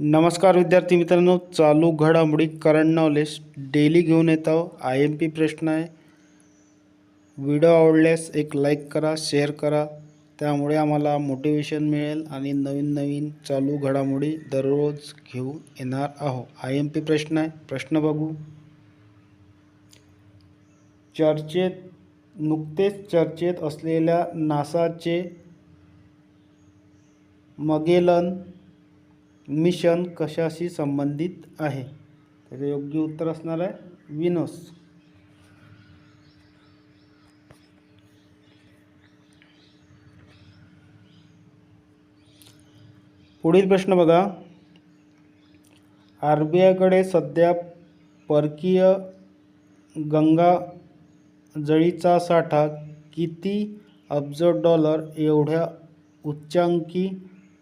नमस्कार विद्यार्थी मित्रांनो चालू घडामोडी करंट नॉलेज डेली घेऊन येत आहो आय एम पी प्रश्न आहे. व्हिडिओ आवडल्यास एक लाईक करा शेअर करा. त्यामुळे आम्हाला मोटिवेशन मिळेल आणि नवीन नवीन चालू घडामोडी दररोज घेऊन येणार आहो आय एम पी प्रश्न आहे. प्रश्न बघू. चर्चेत नुकतेच चर्चेत असलेल्या नासाचे मगेलन मिशन कशाशी संबंधित आहे? त्याचे योग्य उत्तर असणार आहे विनोस. पुढील प्रश्न बघा. आर बी आयकडे सध्या परकीय गंगा जळीचा साठा किती अब्ज डॉलर एवढ्या उच्चांकी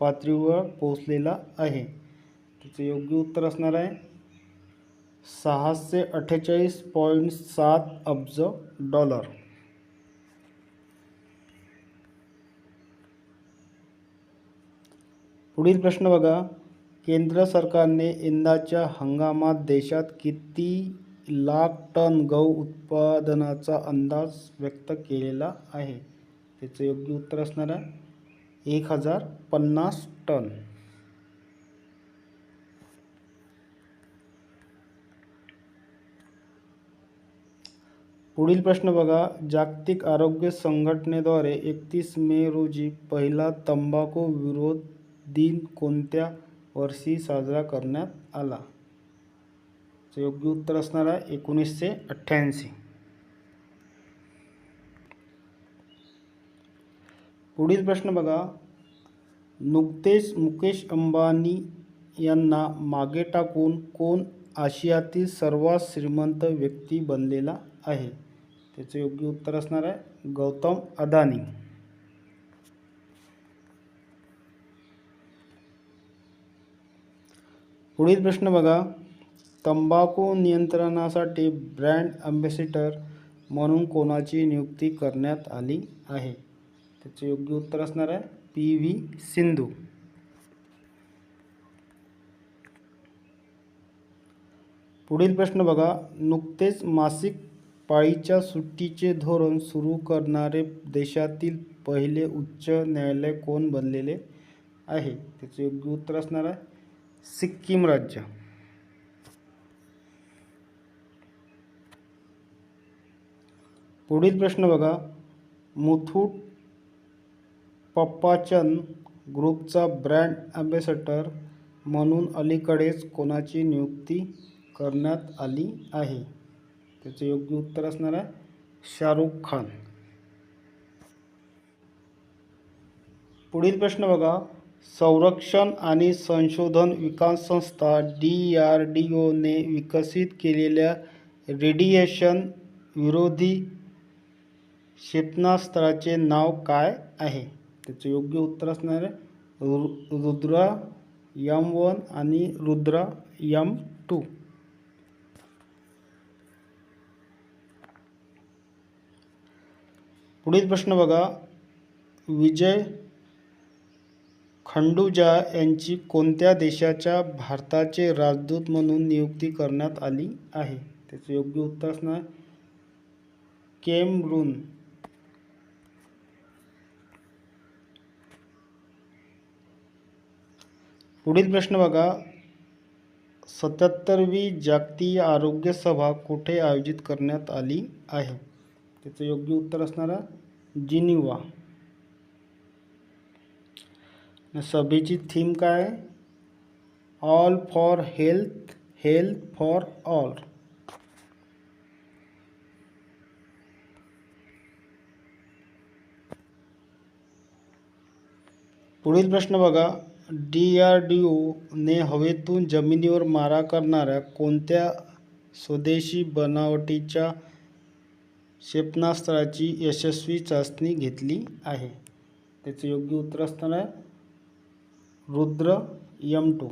पातळीवर पोहोचलेला आहे. त्याचं योग्य उत्तर असणार आहे. सहाशे अठ्ठेचाळीस पॉईंट सात अब्ज डॉलर. पुढील प्रश्न बघा. केंद्र सरकारने यंदाच्या हंगामात देशात किती लाख टन गहू उत्पादनाचा अंदाज व्यक्त केलेला आहे? त्याचं योग्य उत्तर असणार आहे. एक हज़ार पन्नास टन। पुढील प्रश्न बघा. जागतिक आरोग्य संघटनेद्वारे एकतीस मे रोजी पहिला तंबाखू विरोध दिन कोणत्या वर्षी साजरा करण्यात आला? योग्य उत्तर असणार आहे अठ्ठ्याऐंशी. पुढील प्रश्न बघा. नुकतेच मुकेश अंबानी यांना मागे टाकून कोण आशियातील सर्वात श्रीमंत व्यक्ती बनलेला आहे? त्याचं योग्य उत्तर असणार आहे गौतम अदानी. पुढील प्रश्न बघा. तंबाखू नियंत्रणासाठी ब्रँड अम्बॅसिडर म्हणून कोणाची नियुक्ती करण्यात आली आहे? त्याचे योग्य उत्तर असणार आहे पी व्ही सिंधू. पुढील प्रश्न बघा. नुकतेच मासिक पाळीच्या सुट्टीचे धोरण सुरू करणारे देशातील पहिले उच्च न्यायालय कोण बनलेले आहे? त्याचे योग्य उत्तर असणार आहे सिक्कीम राज्य. पुढील प्रश्न बघा. मुथूट पप्पाचन ग्रुपचा ब्रँड अँबॅसेडर म्हणून अलीकडेच कोणाची नियुक्ती करण्यात आली आहे? त्याचे योग्य उत्तर असणार आहे शाहरुख खान. पुढील प्रश्न बघा. संरक्षण आणि संशोधन विकास संस्था डी आर डी ओने विकसित केलेल्या रेडिएशन विरोधी क्षेपणास्त्राचे नाव काय आहे? त्याचं योग्य उत्तर असणार आहे रु रुद्रा यम वन आणि रुद्रा यम टू. पुढील प्रश्न बघा. विजय खंडूजा यांची कोणत्या देशाच्या भारताचे राजदूत म्हणून नियुक्ती करण्यात आली आहे? त्याचं योग्य उत्तर असणार केमरून. पुढील प्रश्न बघा. सत्याहत्तरवी जागतिक आरोग्य सभा कुठे आयोजित करण्यात आली आहे? त्याचं योग्य उत्तर असणार आहे जिनिवा सभेची थीम काय all for health health for all पुढील प्रश्न बघा. डी आर डी ओने हवेतून जमिनीवर मारा करणाऱ्या कोणत्या स्वदेशी बनावटीच्या क्षेपणास्त्राची यशस्वी चाचणी घेतली आहे? त्याचे योग्य उत्तर असणार आहे रुद्र यम टू.